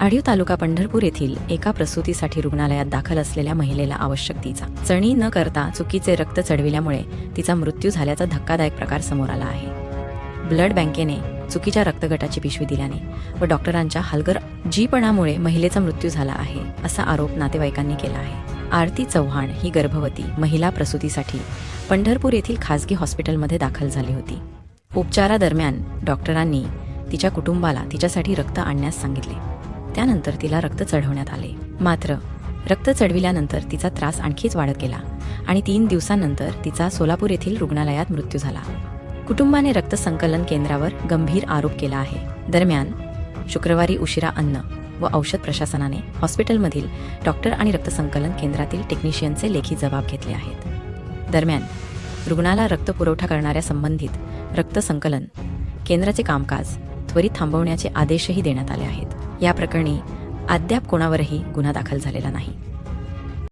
आडीव तालुका पंढरपूर येथील एका प्रसूतीसाठी रुग्णालयात दाखल असलेल्या महिलेला आवश्यक तिचा. चणी न करता चुकीचे रक्त चढविल्यामुळे तिचा मृत्यू झाल्याचा धक्कादायक प्रकार समोर आला आहे. ब्लड बँकेने चुकीच्या रक्तगटाची पिशवी दिल्याने व डॉक्टरांच्या हलगर जीपणामुळे महिलेचा मृत्यू झाला आहे असा आरोप नातेवाईकांनी केला आहे. आरती चव्हाण ही गर्भवती महिला प्रसूतीसाठी पंढरपूर येथील खासगी हॉस्पिटलमध्ये दाखल झाली होती. उपचारादरम्यान डॉक्टरांनी तिच्या कुटुंबाला तिच्यासाठी रक्त आणण्यास सांगितले. त्यानंतर तिला रक्त चढवण्यात आले. मात्र रक्त चढविल्यानंतर तिचा त्रास आणखीच वाढत गेला आणि तीन दिवसांनंतर तिचा सोलापूर येथील रुग्णालयात मृत्यू झाला. कुटुंबाने रक्त संकलन केंद्रावर गंभीर आरोप केला आहे. दरम्यान शुक्रवारी उशिरा अन्न व औषध प्रशासनाने हॉस्पिटलमधील डॉक्टर आणि रक्त संकलन केंद्रातील टेक्निशियनचे लेखी जबाब घेतले आहेत. दरम्यान रुग्णाला रक्त पुरवठा करणाऱ्या संबंधित रक्त संकलन केंद्राचे कामकाज त्वरित थांबवण्याचे आदेशही देण्यात आले आहेत. या प्रकरणी अद्याप कोणावरही गुन्हा दाखल झालेला नाही.